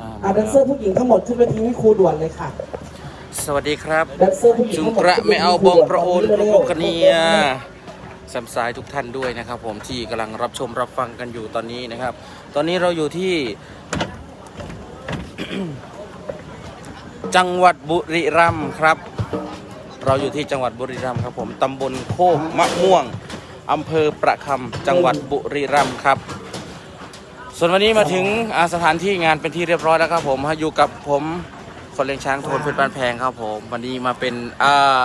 อ่าอ่าแดนเซอร์ผู้หญิงทั้งหมดขึ้นเวทีให้ครูด่วนเลยค่ะ สวัสดีครับ แดนเซอร์ผู้หญิงจุงทั้งหมดกระไม่เอาบองประโอนขึ้พวระทีโกกเนียสัมสายทุกท่านด้วยนะครับ ผมที่กำลังรับชมรับฟังกันอยู่ตอนนี้นะครับ ตอนนี้เราอยู่ที่ จังหวัดบุรีรัมย์ครับ เราอยู่ที่จังหวัดบุรีรัมย์ครับ ผมตำบลโคกมะม่วงอำเภอประคำจังหวัดบุรีรัมย์ครับ ส่วนวันนี้มาถึงอ่าสถานที่งานเป็นที่เรียบร้อยแล้วครับผมฮะอยู่กับผมคนเลี้ยงช้างโทนเพชรบ้านแพงครับผม วันนี้มาเป็นอ่า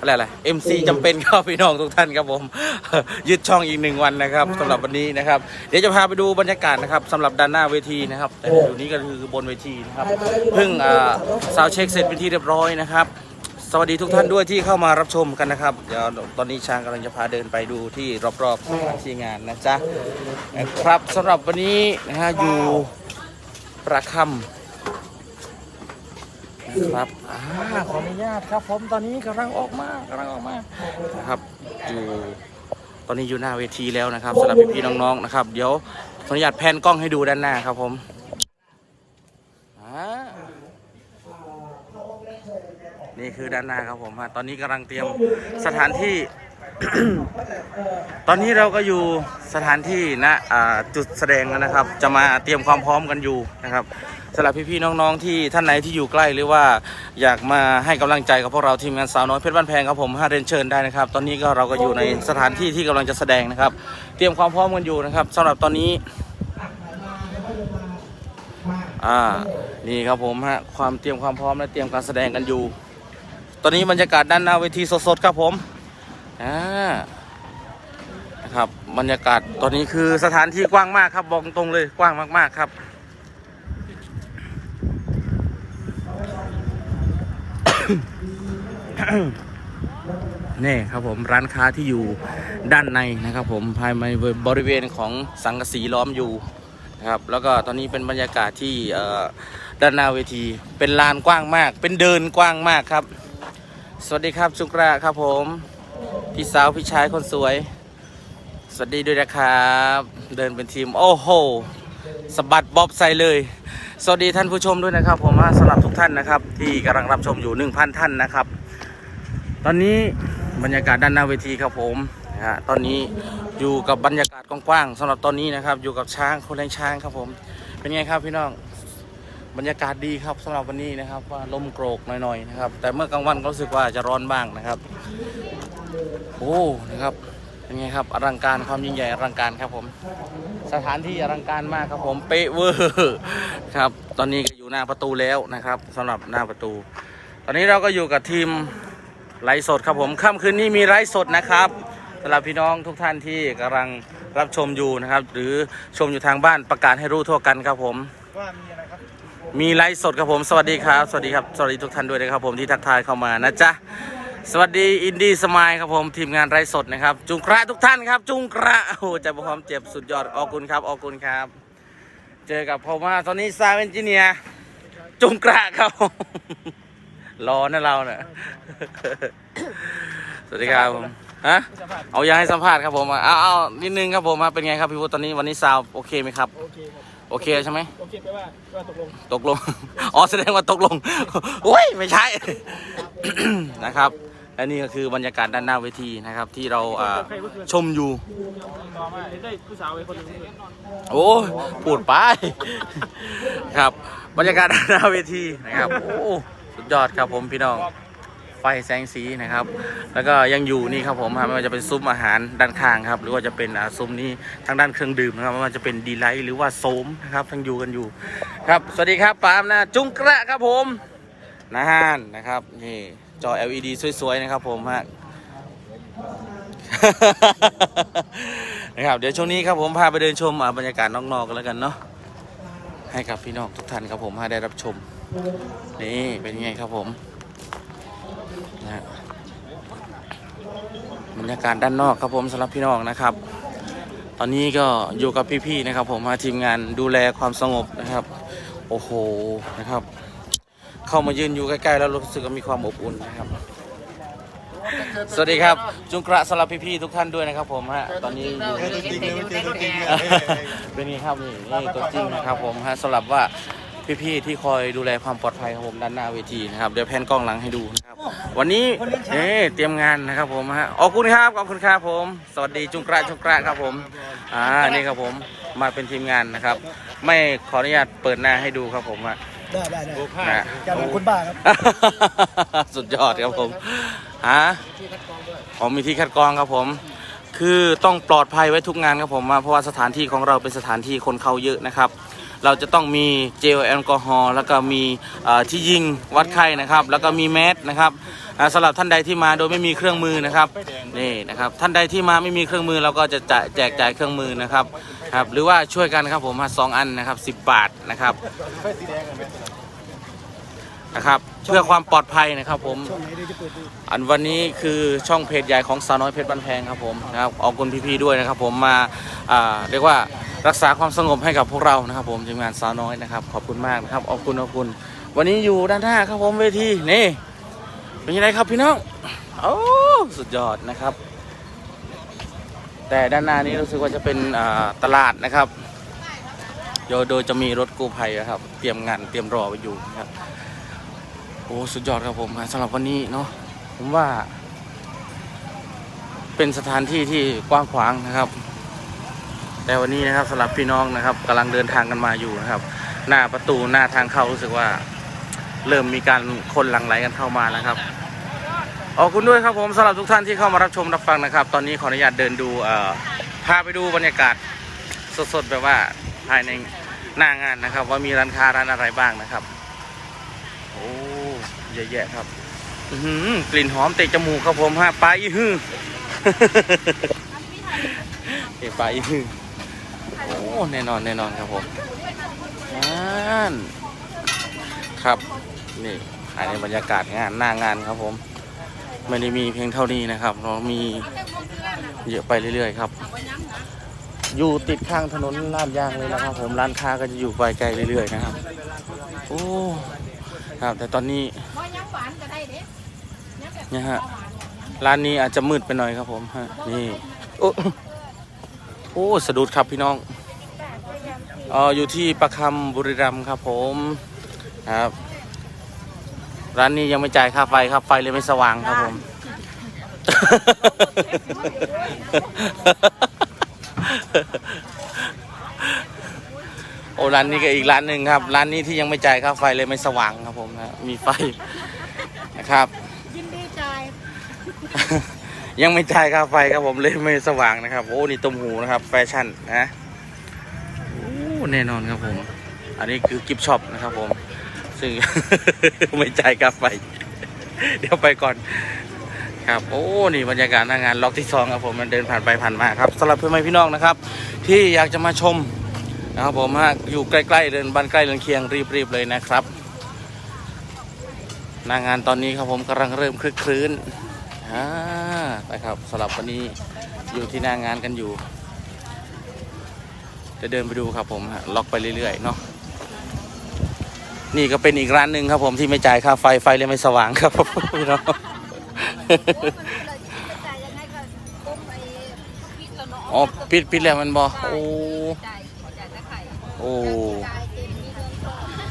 อะไรอะไร MC จำเป็นครับพี่น้องทุกท่านครับผม ยึดช่องอีกหนึ่งวันนะครับสำหรับวันนี้นะครับ เดี๋ยวจะพาไปดูบรรยากาศนะครับสำหรับด้านหน้าเวทีนะครับ แต่อยู่นี้ก็คือบนเวทีนะครับเพิ่งอ่าซาวเช็คเสร็จเป็นที่เรียบร้อยนะครับ สวัสดีทุกท่านด้วยที่เข้ามารับชมกันนะครับ เดี๋ยวตอนนี้ช้างกำลังจะพาเดินไปดูที่รอบๆสถานที่งานนะจ๊ะครับสำหรับวันนี้นะฮะอยู่ประคำนะครับอ่าขออนุญาตครับ ผมตอนนี้กำลังออกมากำลังออกมานะครับอยู่ตอนนี้อยู่หน้าเวทีแล้วนะครับสำหรับพี่ๆน้องๆนะครับ เดี๋ยวขออนุญาตแพนกล้องให้ดูด้านหน้าครับผมอ่า นี่คือด้านหน้าครับผมฮะตอนนี้กำลังเตรียมสถานที่ ตอนนี้เราก็อยู่สถานที่ณอ่าจุดแสดงแล้วนะครับ จะมาเตรียมความพร้อมกันอยู่นะครับสำหรับพี่ๆน้องๆที่ท่านไหนที่อยู่ใกล้หรือว่าอยากมาให้กำลังใจกับพวกเราทีมงานสาวน้อยเพชรบ้านแพงครับผมให้เรียนเชิญได้นะครับ ตอนนี้ก็เราก็อยู่ในสถานที่ที่กำลังจะแสดงนะครับ เตรียมความพร้อมกันอยู่นะครับสำหรับตอนนี้ อ่า นี่ครับผมฮะ ความเตรียมความพร้อมและเตรียมการแสดงกันอยู่ ตอนนี้บรรยากาศด้านหน้าเวทีสดๆครับผมอ่านะครับบรรยากาศตอนนี้คือสถานที่กว้างมากครับบอกตรงเลยกว้างมาก ๆครับนี่ครับผมร้านค้าที่อยู่ด้านในนะครับผมภายในบริเวณของสังกะสีล้อมอยู่นะครับแล้วก็ตอนนี้เป็นบรรยากาศที่ด้านหน้าเวที เป็นลานกว้างมาก เป็นเดินกว้างมากครับ สวัสดีครับจุกระครับผม พี่สาวพี่ชายคนสวย สวัสดีด้วยนะครับ เดินเป็นทีม โอ้โหสบัดบ๊อบใส่เลย สวัสดีท่านผู้ชมด้วยนะครับ ผมสำหรับทุกท่านนะครับ ที่กำลังรับชมอยู่ 1,000 ท่านนะครับ ตอนนี้บรรยากาศด้านหน้าเวทีครับผมนะฮะตอนนี้อยู่กับบรรยากาศกว้างๆสำหรับตอนนี้นะครับ อยู่กับช้างคนเลี้ยงช้างครับผม เป็นไงครับพี่น้อง บรรยากาศดีครับสำหรับวันนี้นะครับ ว่าลมโกรกหน่อยๆนะครับ แต่เมื่อกลางวันก็รู้สึกว่าจะร้อนบ้างนะครับโอ้นะครับเป็นไงครับอลังการความยิ่งใหญ่อลังการครับผม สถานที่อลังการมากครับผมเป๊ะเวอร์ครับ ตอนนี้ก็อยู่หน้าประตูแล้วนะครับสำหรับหน้าประตู ตอนนี้เราก็อยู่กับทีมไลฟ์สดครับผมค่ำคืนนี้มีไลฟ์สดนะครับสำหรับพี่น้องทุกท่านที่กำลังรับชมอยู่นะครับ หรือชมอยู่ทางบ้านประกาศให้รู้ทั่วกันครับผมว่ามี มีไลฟ์สดครับผม สวัสดีครับ สวัสดีครับ สวัสดีทุกท่านด้วยนะครับผมที่ทักทายเข้ามานะจ๊ะ สวัสดีอินดี้สมายครับผมทีมงานไลฟ์สดนะครับ จุงกระทุกท่านครับ จุงกระโอ้โหใจพร้อมเจ็บสุดยอดออกคุณครับออกคุณครับ เจอกับผมว่าตอนนี้ซาวเอนจิเนียร์จุงกระครับรอนะเราเนะ่ะสวัสดีครับผมฮะเอาอยาให้สัมภาษณ์ครับผมเอาเอานิดนึงครับผมเป็นไงครับพี่วุฒิตอนนี้วันนี้ซาวโอเคไหมครับโอเคครับ โอเคใช่ไหมโอเคแปลว่าว่าตกลงตกลง อ๋อแสดงว่าตกลง โอ้ยไม่ใช่ นะครับ และนี่ก็คือบรรยากาศด้านหน้าเวทีนะครับ ที่เราอ่าชมอยู่ ต่อมาเห็นได้ผู้สาวไอ้คนหนึงด้วยโอ้ยพูดไป ครับ บรรยากาศด้านหน้าเวทีนะครับ โอ้ สุดยอดครับผมพี่น้อง ไฟแสงสีนะครับ แล้วก็ยังอยู่นี่ครับผมไม่ว่าจะเป็นซุ้มอาหารด้านข้างครับ หรือว่าจะเป็นอาซุ้มนี้ทางด้านเครื่องดื่มนะครับไม่ว่าจะเป็นดีไลท์หรือว่าโสมนะครับทั้งอยู่กันอยู่ ครับ สวัสดีครับปามนะจุงกระครับผมนะฮานนะครับนี่จอ LED สวยๆนะครับผมฮะนะครับเดี๋ยวช่วงนี้ครับผมพาไปเดินชมบรรยากาศนอกๆกันแล้วกันเนาะให้กับพี่น้องทุกท่านครับผมให้ได้รับชม นี่เป็นไงครับผม นะฮะบรรยากาศด้านนอกครับผมสำหรับพี่น้องนะครับ ตอนนี้ก็อยู่กับพี่ๆนะครับผมมาทีมงานดูแลความสงบนะครับ โอ้โหนะครับ เข้ามายืนอยู่ใกล้ๆแล้วรู้สึกว่ามีความอบอุ่นนะครับ สวัสดีครับ จุงกระสำหรับพี่ๆทุกท่านด้วยนะครับผมฮะตอนนี้อยู่ตัวจริงเลยไม่ใช่ตัวจริงเนี่ยเป็นไงครับนี่นี่ตัวจริงนะครับผมฮะสำหรับว่า พี่ๆที่คอยดูแลความปลอดภัยครับผมด้านหน้าเวทีนะครับเดี๋ยวแพนกล้องหลังให้ดูนะครับวันนี้เอ๊เตรียมงานนะครับผมฮะขอบคุณครับขอบคุณครับผม สวัสดีจุงกระจุงกระครับผมอ่านี่ครับผมมาเป็นทีมงานนะครับ ไม่ขออนุญาตเปิดหน้าให้ดูครับผมฮะได้ได้ได้นะจะเป็นคนบ้าครับสุดยอดครับผมฮะผมมีที่คัดกรองครับผมคือต้องปลอดภัยไว้ทุกงานครับผมเพราะว่าสถานที่ของเราเป็นสถานที่คนเข้าเยอะนะครับ เราจะต้องมีเจลแอลกอฮอล์แล้วก็มีที่ยิงวัดไข้นะครับ แล้วก็มีแมสนะครับสำหรับท่านใดที่มาโดยไม่มีเครื่องมือนะครับนี่นะครับท่านใดที่มาไม่มีเครื่องมือเราก็จะแจกจ่ายเครื่องมือนะครับครับหรือว่าช่วยกันครับผมสองอันนะครับ 10 บาทนะครับนะครับเพื่อความปลอดภัยนะครับผมอันวันนี้คือช่องเพจใหญ่ของสาวน้อยเพชรบ้านแพงครับผมนะครับขอบคุณพี่ๆด้วยนะครับผมมาเรียกว่า รักษาความสงบให้กับพวกเรานะครับ ผมทีมงานสาวน้อยนะครับ ขอบคุณมากนะครับขอบคุณขอบคุณ วันนี้อยู่ด้านหน้าครับผมเวทีนี่เป็นยังไงครับพี่น้องโอ้สุดยอดนะครับ แต่ด้านหน้านี้รู้สึกว่าจะเป็นตลาดนะครับโดยโดยจะมีรถกู้ภัยนะครับ เตรียมงานเตรียมรอไว้อยู่นะครับโอ้สุดยอดครับผมสำหรับวันนี้เนาะผมว่า เป็นสถานที่ที่กว้างขวางนะครับ แต่วันนี้นะครับสำหรับพี่น้องนะครับกำลังเดินทางกันมาอยู่นะครับ หน้าประตูหน้าทางเข้ารู้สึกว่า เริ่มมีการคนหลั่งไหลกันเข้ามาแล้วครับขอบคุณด้วยครับผมสำหรับทุกท่านที่เข้ามารับชมรับฟังนะครับ ตอนนี้ขออนุญาตเดินดูเอ่อพาไปดูบรรยากาศสดๆแบบว่าภายในหน้างานนะครับ ว่ามีร้านค้าร้านอะไรบ้างนะครับโอ้เยอะแยะครับอื้อหือกลิ่นหอมเตะจมูกครับผมฮะปลาอีฮือเฮ้ปลาอีฮือ โอ้แน่นอนแน่นอนครับผมนั่นครับนี่ภายในบรรยากาศงานหน้างานครับผมไม่ได้มีเพียงเท่านี้นะครับเรามีเยอะไปเรื่อยๆครับ อยู่ติดข้างถนนลาดยางเลยนะครับ ผมร้านค้าก็จะอยู่ไปไกลเรื่อยๆนะครับโอ้ครับแต่ตอนนี้บ่ยังหวานก็ได้เด้เนี่ยฮะร้านนี้อาจจะมืดไปหน่อยครับผมฮะนี่โอ้ โอ้สะดุดครับพี่น้องเอออยู่ที่ประคำบุรีรัมย์ครับผมครับ ร้านนี้ยังไม่จ่ายค่าไฟครับไฟเลยไม่สว่างครับผม โอ้ร้านนี้ก็อีกร้านหนึ่งครับ ร้านนี้ที่ยังไม่จ่ายค่าไฟเลยไม่สว่างครับผมฮะมีไฟนะครับ ยินดีใจาย ยังไม่จ่ายค่าไฟครับผมเลยไม่สว่างนะครับ โอ้นี่ต้มหูนะครับ แฟชั่นนะโอ้แน่นอนครับผม อันนี้คือกิฟช็อปนะครับผม ซึ่ง ไม่จ่ายค่าไฟ เดี๋ยวไปก่อน ครับ โอ้นี่บรรยากาศหน้างานล็อกที่สองครับผมมันเดินผ่านไปผ่านมาครับสำหรับเพื่อนๆพี่น้องนะครับ ที่อยากจะมาชมนะครับผมฮะอยู่ใกล้ๆเดินบ้านใกล้เรือนเคียงรีบๆเลยนะครับหน้างานตอนนี้ครับผมกำลังเริ่มคลึกครื้นอ่า นะครับสำหรับวันนี้อยู่ที่หน้างานกันอยู่ จะเดินไปดูครับผมล็อกไปเรื่อยๆเนาะนี่ก็เป็นอีกร้านหนึ่งครับผมที่ไม่จ่ายค่าไฟไฟเลยไม่สว่างครับพี่น้องจ่ายยังไงก็ก้ปพิษแล้วเนาะอ๋อปิดปิดแล้วมันบอโอ้โอ้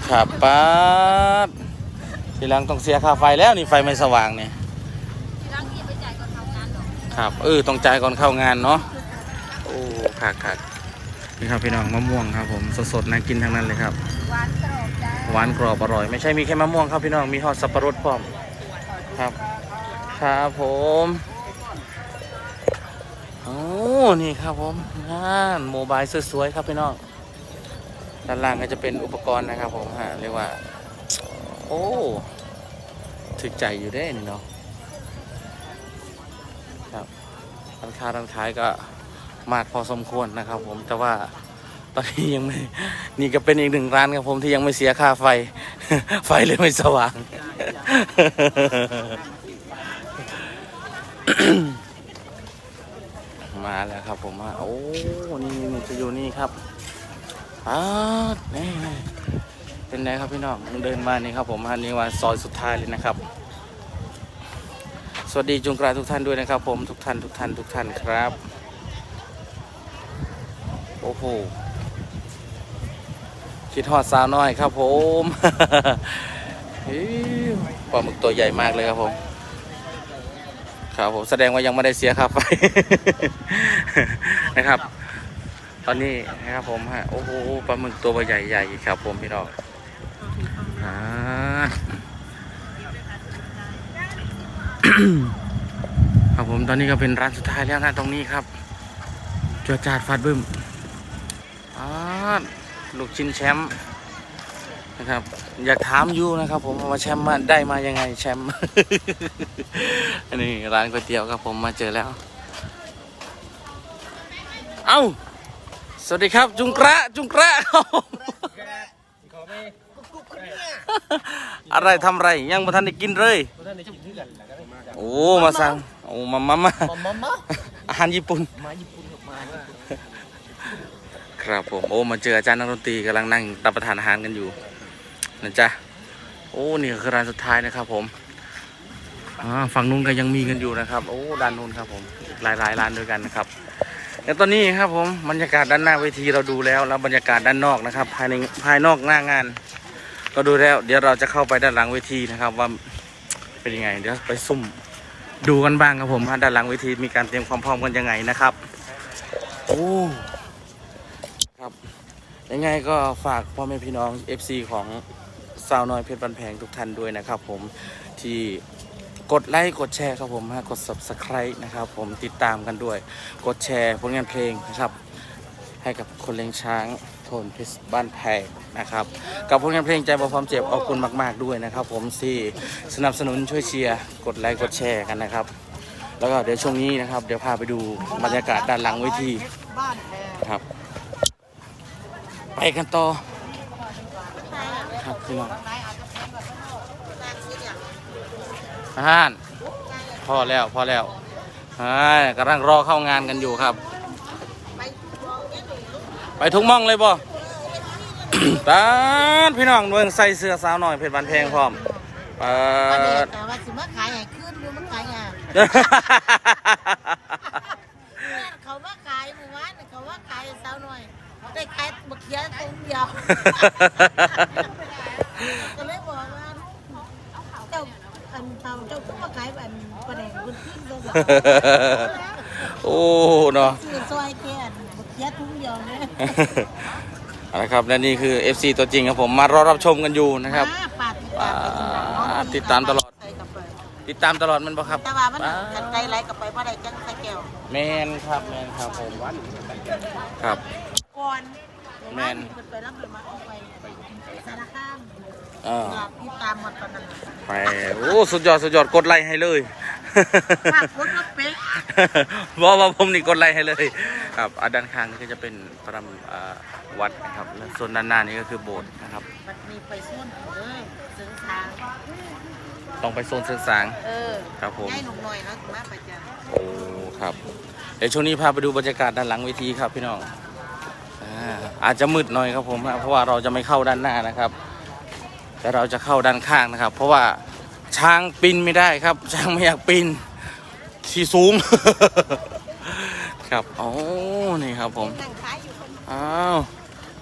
ครับป้าดทีหลังต้องเสียค่าไฟแล้วนี่ไฟไม่สว่างเนี่ย ครับ เออต้องจ่ายก่อนเข้างานเนาะโอ้ขาดขาดนี่ครับพี่น้องมะม่วงครับ ผมสดๆน่ากินทั้งนั้นเลยครับหวานกรอบจ้าหวานกรอบอร่อย ไม่ใช่มีแค่มะม่วงครับพี่น้องมีทอดสับปะรดพร้อมครับครับผมโอ้นี่ครับผมนั่นโมบายสวยๆครับพี่น้องด้านล่างก็จะเป็นอุปกรณ์นะครับผมฮะเรียกว่า โอ้ถึกใจอยู่ได้นี่เนาะ ร้านค้าร้านขายก็มากพอสมควรนะครับ ผมแต่ว่าตอนนี้ยังไม่นี่ก็เป็นอีกหนึ่งร้านครับผมที่ยังไม่เสียค่าไฟ ไฟเลยไม่สว่าง มาแล้วครับผมว่าโอ้นี่นี่จะอยู่นี่ครับอ้านี่เป็นไงครับพี่น้องเดินมานี่ครับผมอันนี้ว่าซอยสุดท้ายเลยนะครับ สวัสดีจุงกราทุกท่านด้วยนะครับ ผมทุกท่านทุกท่านทุกท่านครับ โอ้โหคิดฮอดสาวน้อยครับผมอิวปลาหมึกตัวใหญ่มากเลยครับผม ครับผมแสดงว่ายังไม่ได้เสียค่าไฟนะครับ ตอนนี้นะครับผมฮะโอ้โหปลาหมึกตัวใหญ่ใหญ่ๆครับผมพี่น้องอ่า ครับผมตอนนี้ก็เป็นร้านสุดท้ายแล้วนะตรงนี้ครับจวดจาดฟาดบึ้มอ่าลูกชิ้นแชมป์นะครับ อยากถามอยู่นะครับ ผมว่าแชมป์มาได้มายังไงแชมป์อันนี้ร้านก๋วยเตี๋ยวครับผมมาเจอแล้ว เอ้า สวัสดีครับ จุงกระจุงกระอะไรทำไรยังมาทันได้กินเลย โอ้มาสั่งโอ้มามามามามาอาหารญี่ปุ่นมาญี่ปุ่นมาญี่ปุ่นครับผมโอ้มาเจออาจารย์นักดนตรีกำลังนั่งรับประทานอาหารกันอยู่นะจ๊ะโอ้นี่คือร้านสุดท้ายนะครับ ผมอ่าฝั่งนู้นก็ยังมีกันอยู่นะครับ โอ้ด้านนู้นครับผมอีกหลายหลายๆร้านด้วยกันนะครับแล้วตอนนี้ครับผมบรรยากาศด้านหน้าเวทีเราดูแล้วแล้วบรรยากาศด้านนอกนะครับ ภายในภายนอกหน้างานก็ดูแล้ว เดี๋ยวเราจะเข้าไปด้านหลังเวทีนะครับ ว่าเป็นยังไง เดี๋ยวไปซุ่ม ดูกันบ้างครับผมว่าด้านหลังเวทีมีการเตรียมความพร้อมกันยังไงนะครับโอ้ครับยังไงก็ฝากพ่อแม่พี่น้อง FC ของสาวน้อยเพชรบันแพงทุกท่านด้วยนะครับ ผมที่กดไลค์กดแชร์ครับผมฮะกด subscribe นะครับ ผมติดตามกันด้วย กดแชร์ผลงานเพลงนะครับ ให้กับคนเลี้ยงช้าง นพชรบ้านแพงนะครับกับผลงานเพลงใจบ่พร้อมเจ็บขอบคุณมาก ๆด้วยนะครับ ผมที่สนับสนุนช่วยเชียร์กดไลค์กดแชร์กันนะครับ แล้วก็เดี๋ยวช่วงนี้นะครับ เดี๋ยวพาไปดูบรรยากาศด้านหลังเวทีครับ ไปกันต่อครับพี่น้องอ่านพอแล้วพอแล้วอ่ากำลังรอเข้างานกันอยู่ครับ ไปทุกหม่องเลยบ่ตาดพี่น้องเมืองใส่เสื้อสาวหน่อยเพชรบันแพงพร้อมเปิดแต่ว่าสิมาขายให้ขึ้นหรือมาขายอะเขามาขายหมู่บ้านเขามาขายสาวหน่อยได้ขายบักเขียตรงเดียวก็เลยบอกว่าเจ้าอันเตาเจ้าก็มาขายอันประเด็นคุณขึ้นเลยโอ้เนาะ ซื้อซอยแค่อันบักเขียทุ่งเดียวเนี่ย เอาละครับและนี่คือ FC ตัวจริงครับผมมารอรับชมกันอยู่นะครับอ่าปาดอ่าติดตามตลอดใส่กลับไปติดตามตลอดมันบ่ครับแต่ว่ามันกันไกลไหลกลับไปเพราะได้จังใส่แก้วแมนครับแมนครับผมครับก่อนแม่นเปิดรับเปิดมาเอาไปสารคามเอออยากติดตามหมดตอนนั้นน่ะไปโอ้สุดยอดสุดยอดกดไลค์ให้เลย ฝากรถรถเป๊ะบอกว่าผมนี่กดไลค์ให้เลย ครับอะด้านข้างนี่ก็จะเป็นประมอ่าวัดนะครับและส่วนด้านหน้านี่ก็คือโบสถ์นะครับ มันมีไปส่วนเออเสิงทางต้องไปโซนเสื่องสาง เออครับผมให้หนุ่มหน่อยแล้วถึงมาประจโอ้ครับ เดี๋ยวช่วงนี้พาไปดูบรรยากาศด้านหลังเวทีครับพี่น้องอ่าอาจจะมืดหน่อยครับผมฮะเพราะว่าเราจะไม่เข้าด้านหน้านะครับ แต่เราจะเข้าด้านข้างนะครับ เพราะว่า ช้างปีนไม่ได้ครับ ช้างไม่อยากปีนที่สูง ครับโอ้นี่ครับผมอ้าว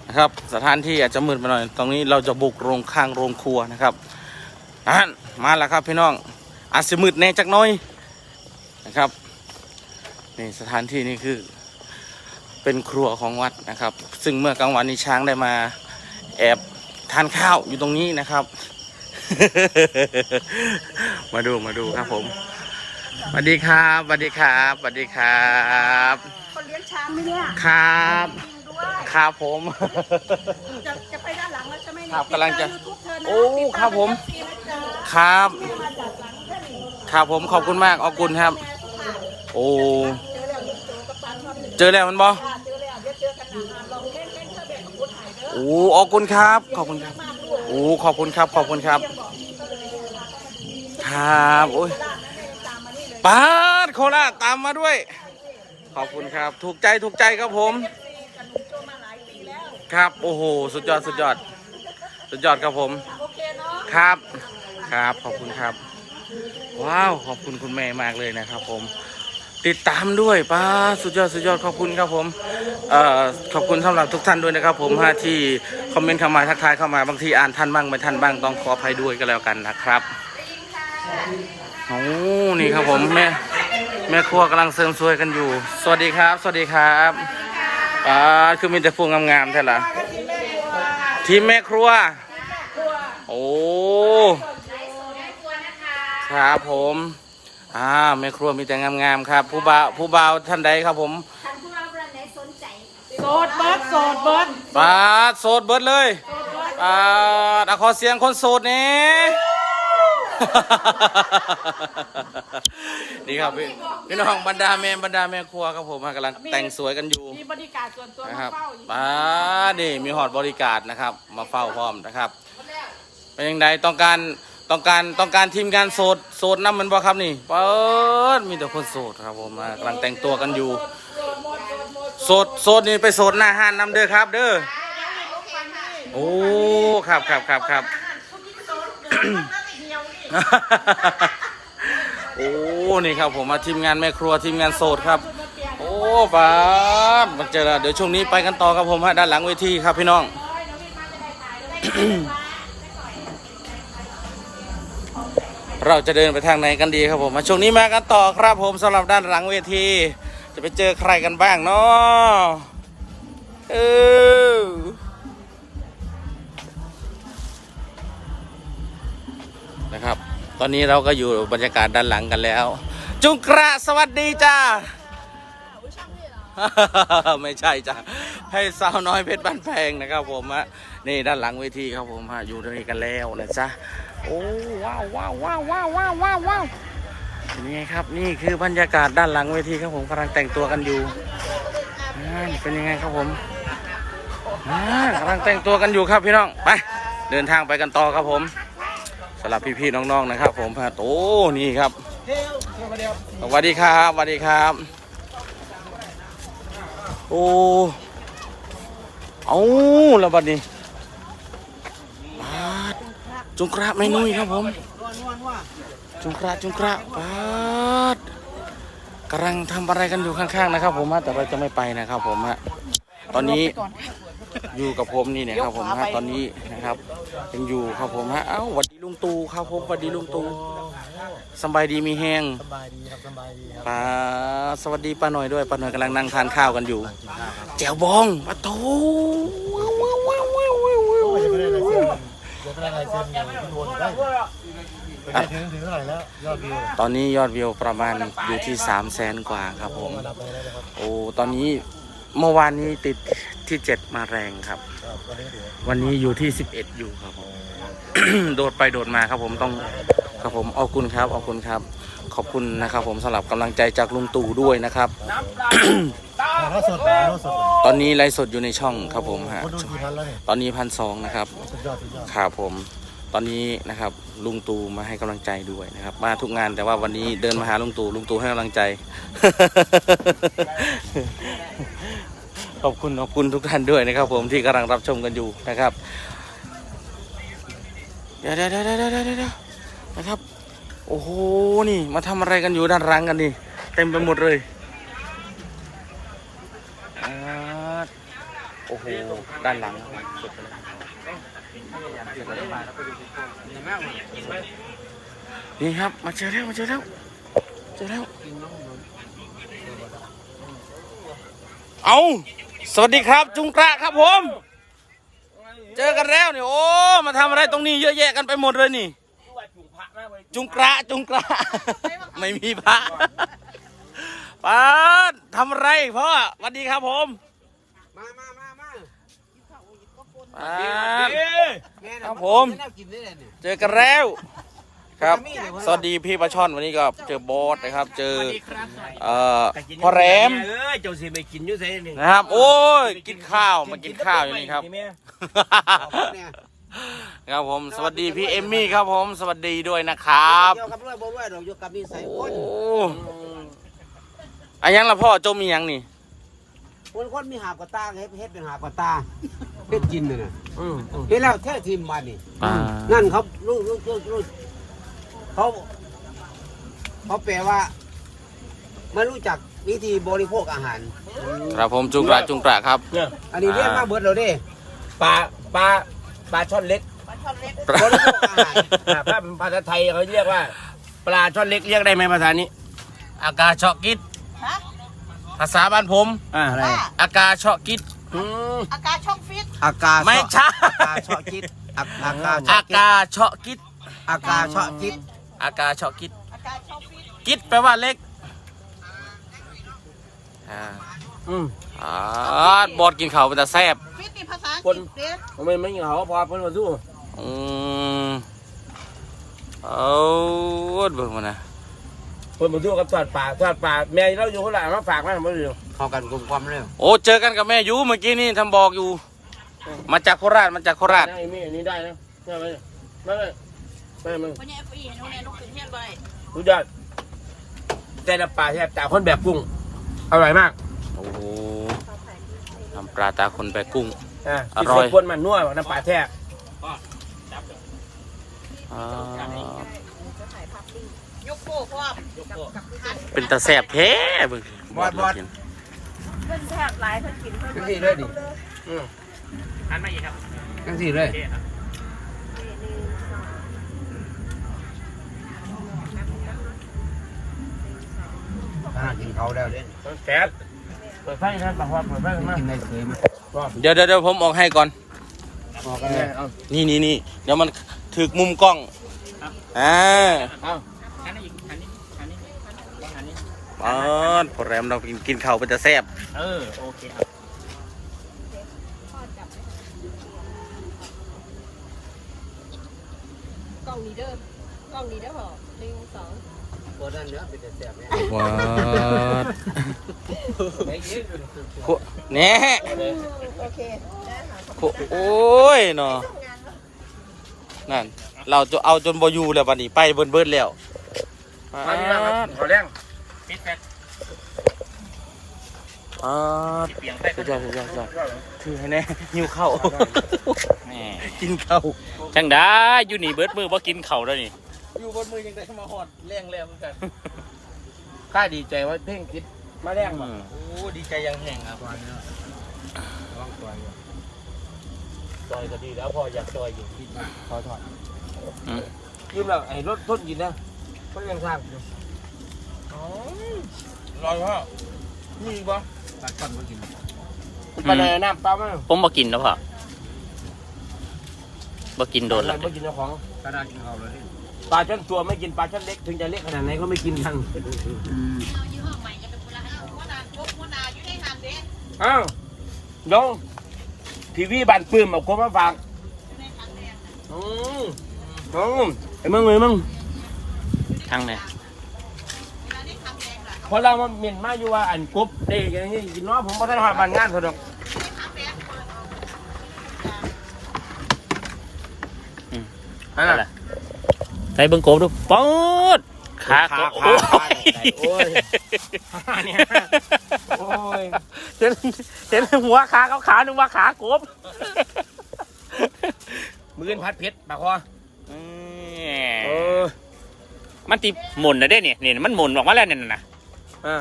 นะครับ สถานที่อาจจะมืดไปหน่อย ตรงนี้เราจะบุกโรงข้างโรงครัวนะครับนั่นมาแล้วครับพี่น้องอาจจะมืดแน่จักน้อยนะครับนี่สถานที่นี้คือ เป็นครัวของวัดนะครับ ซึ่งเมื่อกลางวันนี้ช้างได้มา แอบทานข้าวอยู่ตรงนี้นะครับ มาดูมาดูครับผมสวัสดีครับสวัสดีครับสวัสดีครับคนเลี้ยงช้างไหมเนี่ยครับจริงด้วยครับผม จะจะไปด้านหลังแล้วใช่ไหมเนี่ยครับกำลังจะ ติดตาม YouTube เธอนะโอ้ครับผมติดตาเป็น FC นะจ๊ะครับ มาจากหลังแค่นี้ครับผมขอบคุณมากขอบคุณครับ โอ้เจอแล้วเจอกับปันชอบเจอแล้วมันบอเจอแล้วเดี๋ยวเจอกันหนาลองเล่นเล่นเธอแบบของคนไทยเด้อโอ้ขอบคุณครับ ขอบคุณครับโอ้ขอบคุณครับ ขอบคุณครับ ครับโอ้ยปาดโคราชตามมาด้วย ขอบคุณครับ ถูกใจถูกใจครับผม ครับโอ้โหสุดยอดสุดยอด สุดยอดครับผมครับครับขอบคุณครับ ว้าวขอบคุณคุณแม่มากเลยนะครับ ผม ติดตามด้วยป้าสุดยอดสุดยอดขอบคุณครับผมเอ่อขอบคุณสำหรับทุกท่านด้วยนะครับ ผมฮะที่คอมเมนต์เข้ามาทักทายเข้ามาบางทีอ่านทันบ้างไม่ทันบ้างต้องขออภัยด้วยก็แล้วกันนะครับ โอ้นี่ครับผมแม่แม่ครัวกำลังเสริมสวยกันอยู่ สวัสดีครับ สวัสดีครับป้าคือมีแต่พวงงามๆใช่ละทีมแม่ครัว โอ้ครับผมอ่าแม่ครัวมีแต่งามๆครับ ผู้บ่าวผู้บ่าวท่านใดครับผมท่านผู้รับประไหนสนใจโสดเบิร์ดโสดเบิร์ดปาดโสดเบิดเลยปาดอะขอเสียงคนโสดนี่ นี่ครับพี่พี่น้องบรรดาแม่บรรดาแม่ครัวครับผมกำลังแต่งสวยกันอยู่มีบริการส่วนตัวนะมาครับเฝ้าอยู่ป้าดนี่มีหอดบริการนะครับ มาเฝ้าพร้อมนะครับเป็นยังไงต้องการต้องการต้องการทีมงานโสดโสดน้ำมันบ่ครับนี่เปิดมีแต่คนโสดครับผมอ่ากำลังแต่งตัวกันอยู่โสดโสดนี่ไปโสดหน้าห้านนำเด้อครับ เด้อ โอ้ ครับครับครับครับโอ้ โอ้นี่ครับผมมาทีมงานแม่ครัวทีมงานโสดครับ โอ้ป้าดมาเจอแล้วเดี๋ยวช่วงนี้ไปกันต่อครับผมฮะด้านหลังเวทีครับพี่น้อง เราจะเดินไปทางไหนกันดีครับผมมาช่วงนี้มากันต่อครับผมสำหรับด้านหลังเวที จะไปเจอใครกันบ้างเนาะเออ นะครับ ตอนนี้เราก็อยู่บรรยากาศด้านหลังกันแล้ว จุงกระสวัสดีจ้าไม่ใช่จ้ะให้สาวน้อยเพชรบ้านแพงนะครับผมฮะนี่ด้านหลังเวทีครับผมฮะอยู่ตรงนี้กันแล้วนะจ๊ะโอ้ว้าวว้าวว้าวว้าวว้าวว้าวว้าวนี่ครับนี่คือบรรยากาศด้านหลังเวทีครับผมกำลังแต่งตัวกันอยู่อ่เป็นยังไงครับผมกำลังแต่งตัวกันอยู่ครับพี่น้องไป เดินทางไปกันต่อครับผม สำหรับพี่ๆน้องๆนะครับ ผมฮะโอ้นี่ครับสวัสดีครับสวัสดีครับ โอ้เอาแล้วบัดนี้ปาดจุงกระไม่นุ้ยครับผมจุงกระจุงกระปาดกำลังทำอะไรกันอยู่ข้างๆนะครับ ผมฮะแต่เราจะไม่ไปนะครับ ผมฮะตอนนี้อยู่กับผมนี่นี่ยครับผมฮะตอนนี้นะครับ ยังอยู่ครับผมฮะ เอ้าหวัดดีลุงตูครับผมหวัดดีลุงตูสำบายดีมีแห้งสบายดีครับสบายดีครับป้าสวัสดีป้าหน่อยด้วยป้าหน่อยกำลังนั่งทานข้าวกันอยู่แจ่วบองปะโถว้าวว้าวว้าวว้าวว้าวว้าวโอ้ยยังไม่ได้อะไรเซ็นยังไม่ได้อะไรเซ็นอยู่ที่โวนได้ไปได้ถึงถึงเท่าไหร่แล้วยอดวิวตอนนี้ยอดวิวประมาณอยู่ที่3 0 0แสนกว่าครับผมมานับไปแล้วนะครับโอ้ตอนนี้ เมื่อวานนี้ติดที่7มาแรงครับ ครับวันนี้เดี๋ยววันนี้อยู่ที่11อยู่ครับผม โดดไปโดดมาครับผมต้องครับผมเอาคุณครับเอาคุณครับ ขอบคุณนะครับผมสำหรับกำลังใจจากลุงตู่ด้วยนะครับ ถ่ายทอดสดถ่ายทอดสดตอนนี้ไลฟ์สดอยู่ในช่องครับผมฮะคนดูกี่พันแล้วเนี่ยตอนนี้พันสองนะครับ สุดยอดสุดยอดครับผม ตอนนี้นะครับลุงตูมาให้กำลังใจด้วยนะครับ มาทุกงานแต่ว่าวันนี้เดินมาหาลุงตูลุงตูให้กำลังใจ ขอบคุณขอบคุณทุกท่านด้วยนะครับ ผมที่กำลังรับชมกันอยู่นะครับเดี๋ยวเดี๋ยวเดี๋ยวเดี๋ยวเดี๋ยวนะครับ โอ้โหนี่ มาทำอะไรกันอยู่ด้านหลังกันนี่เต็มไปหมดเลยโอ้โหด้านหลังสุดเลย นี่ครับมาเจอแล้วมาเจอแล้วเจอแล้ว เอาสวัสดีครับจุงกระครับผม เจอกันแล้วนี่โอ้มาทำอะไรตรงนี้เยอะแยะกันไปหมดเลยนี่ จุงกระจุงกระไม่มีพระป้าดทำอะไรพ่อสวัสดีครับผม มามามา มาป้าดแม่ครับผมน่ากินได้เลยเนี่ยเจอกันแล้ว ครับ สวัสดีพี่ปลาช่อนวันนี้ก็เจอบอสนะครับ เจอ เอ่อพ่อแรมเอ้ยเจ้าสิไปกินอยู่ไสนี่นะครับ โอ้ย กินข้าวมากินข้าวอยู่นี่ครับเนี่ยครับผม สวัสดีพี่เอมมี่ครับผม สวัสดีด้วยนะครับเกี่ยวกับรวยบ่รวยดอกอยู่กับนิสัยโอ้คนอันยังละพ่อโจมมีหยังนี่คนคนมีหาบกว่าตาเฮ็ดเฮ็ดเป็นหาบกว่าตา เฮ็ดกินน่ะนะเฮ็ดแล้วแท้ทีมมานี่อ่านั่นเขาลูกลูกลูกลูกเขาเขาแปลว่าไม่รู้จักวิธีบริโภคอาหาร ครับผมจุงกระจุงกระครับ เนี่ยอันนี้เรียกมาเบิดเราเด้ปลาปลาปลาช่อนเล็กบริโภคอาหารอ่าถ้าเป็นภาษาไทยเขาเรียกว่า ปลาช่อนเล็กเรียกได้ไหมภาษานี้ อากาเชาะกิดฮะภาษาบ้านผม อ่าอะไรว่าอากาเชาะกิด อืมอาการช่องฟิตอากาไม่ใช่ อากาเชาะจิตอาอากาอาเชาะจิตกาเชาะกิดอากาเชาะจิตอากาเชาะกิดอาการช่องฟิตกิดแปลว่าเล็กอ่าอืมอ่าบอดกินข้าวเป็นตาแซ่บฟิตนี่ภาษาอังคกนฤษเด้อทำไมไม่เหงาพอเพิ่นมาสู้อืมเอาเบิ่งมานะเพิ่นมาสู้กับทอดปลาทอดปลาแม่เราอยู่ข้างหลังมาฝากมาเมื่อเดีย วเข้ากันกลมความเร็วโอ้เจอกันกับแม่อยูเมื่อกี้นี่ทำบอกอยู่ มาจากโคราชมาจากโคราชนั่งไอ้นี่อันนี้ได้นะได้ไหมไม่ไม่ไม่ไม่วันนี้ปีนู้นเนี่ยลูกขึ้นเฮียนบ่ได้รู้จักแต่น้ำปลาแทบจากคนแบบกุ้งอร่อยมากโอ้โหน้ำปลาตาคนแบกกุ้งอ่าอร่อยกินคนมันนัวน้ำปลาแท้อ่ายกโป้พร้อมเป็นตาแซ่บแท้เบิ่งบอดบอดกินเพิ่นแซ่บหลายเพิ่นกินเพิ่นจังสี่เลยดิอืมจังสี่เลยขนาดกินเขาแล้วเด่นแซ่บเปิดไฟนะปากว่าเปิดไฟกันมากินได้เคยไหมเดี๋ยวเดี๋ยวเดี๋ยวผมออกให้ก่อน ออกกันเลยเอานี่นี่นี่เดี๋ยวมันถึกมุมกล้องอ่าเอา อ๋อพอแรมเรากินกินข้าวเป็นตาแซ่บเออ โอเคกล้องนี้เด้อกล้องนี้เด้อพ่อหนึ่งสองตัวนั้นเนื้อเป็นแต่แสบเนี่ยว้าดไอ้ยืดโคแหน่โอเคได้ค่ะโคโอ้ยเนาะนั่น เราจะเอาจนบอยู่แล้ววันนี้ไปเบิ้เบิ้แล้วมาพี่น้องครับขอแรง อ่าสุดยอดสุดยอดสุดยอดถือให้แน่หิวข้าวแหม่กินข้าวจังได้อยู่นี่เบิดมือว่ากินเข่าวแล้วนี่อยู่บนมือยังได้มาหอดแรงแล้วเหมือนกันข้าดีใจว่าเพ่งคิดมาแรงมาโอ้ดีใจยังแห้งครับจอยก็ดีแล้วพออยากจอยอยู่ที่ขอถอดอืมยืมแล้วไอ้รถทนกินนะก็ยังสร้างอยู่ รอยพ่อนี่บ่ปลาช่อนก็กินไปเลยน้ำเปล่ามั้งผมบ่กินแล้วพ่อบ่กินโดนแล้วไม่กินเจ้าของขนาดกินเขาเลยปลาช่อนตัวไม่กินปลาช่อนเล็กถึงจะเล็กขนาดไหนก็ไม่กินทันยี่ห้อใหม่จะเป็นคนละอันหัวหน้าจกหัวหน้าอยู่ในหันเด้อ้าวน้องทีวีบันปื้มเอาคนมาฝากอืมอืมไอ้มึงไอ้มึงทั้งเนี่ย เพราะเรามันเหม็นมาอยู่ว่าอันกบเด็กอย่างนี้กินน้อยผมบ่ทันหอดบ้านงานเขาดอกนั่นแหละใส่เบิ้งโกบดูป๊อดขาโกบขาขาโอ้ยโอ้ยเนี่ยโอ้ยเห็นเห็นหัวขาเขาขานึกว่าขาโกบมือพัดเพชรปากคอเออมันติหมุนนะเด้เนี่ยนี่มันหมุนออกมาแล้วเนี่ยนะ อ่า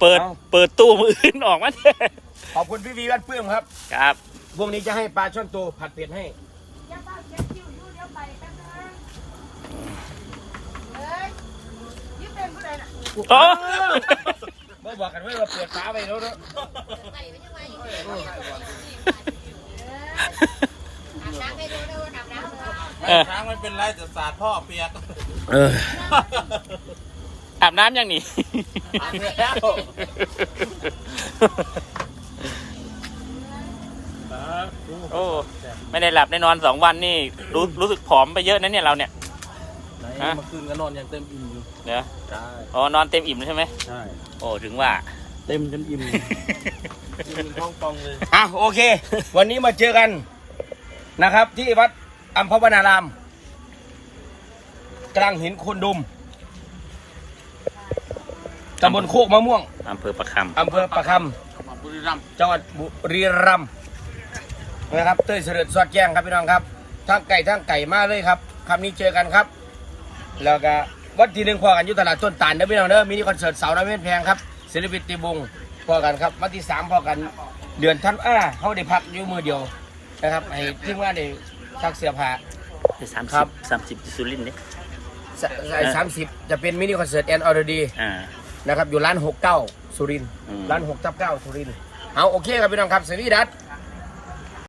เปิดเอ้าเปิดตู้มืออื่นออกมาเด้ขอบคุณพี่วีบ้านปื้มครับ ครับ พวกนี้จะให้ปลาช่อนโตผัดเผ็ดให้เอ้ยยี่เป็นผู้ใดน่ะโอ้ไม่บอกกันไว้ว่าเปิดฝาไปแล้วเนอะไปไม่ยังไงอยู่เลยอาบน้ำให้ดูด้วยอาบน้ำ เออช้างมันเป็นไรแต่สาดพ่อเปียก เออ อาบน้ำยังนี่อาบแล้วโอ้ไม่ได้หลับได้นอนสองวันนี่รู้รู้สึกผอมไปเยอะนะเนี่ยเราเนี่ยฮะเมื่อคืนก็นอนอย่างเต็มอิ่มอยู่เดี๋ยวใช่อ๋อนอนเต็มอิ่มเลยใช่ไหมใช่โอ้ถึงว่า เต็มจนอิ่มอิ่มท้องปองเลยอะโอเค วันนี้มาเจอกันนะครับ ที่วัดอัมพวนาราม กลางหินโคนดุม ตำบลโคกมะม่วงอำเภอประคอำเภอประคบุรีรัมย์ำจังหวัดบุรีรัมย์นะครับเต้ยเสด็จสอดแจ้งครับพี่น้องครับทั้งไก่ทั้งไก่มาเลยครับคำนี้เจอกันครับ แล้วก็วันที่หนึ่งพอกันอยุตลาดต้นตาลเด้อพี่น้องเด้อมินิคอนเสิร์ตเสาร์น้ำเว้นแพงครับศิลปินตีวงพอกันครับวันที่สามพอกันเดือนธันวาเขาได้พักอยู่มือเดียวนะครับให้ทีมงานได้ซักเสื้อผ้า สามครัสิบบสามสิบสุรินทร์เนี่ยสามสิบจะเป็นมินิคอนเสิร์ตแอนออร์ดี อ่า นะครับอยู่ร้านหกเก้าสุรินทร์อืม ร้านหกทับเก้าสุรินทร์เอาโอเคครับพี่น้องครับสวีดัส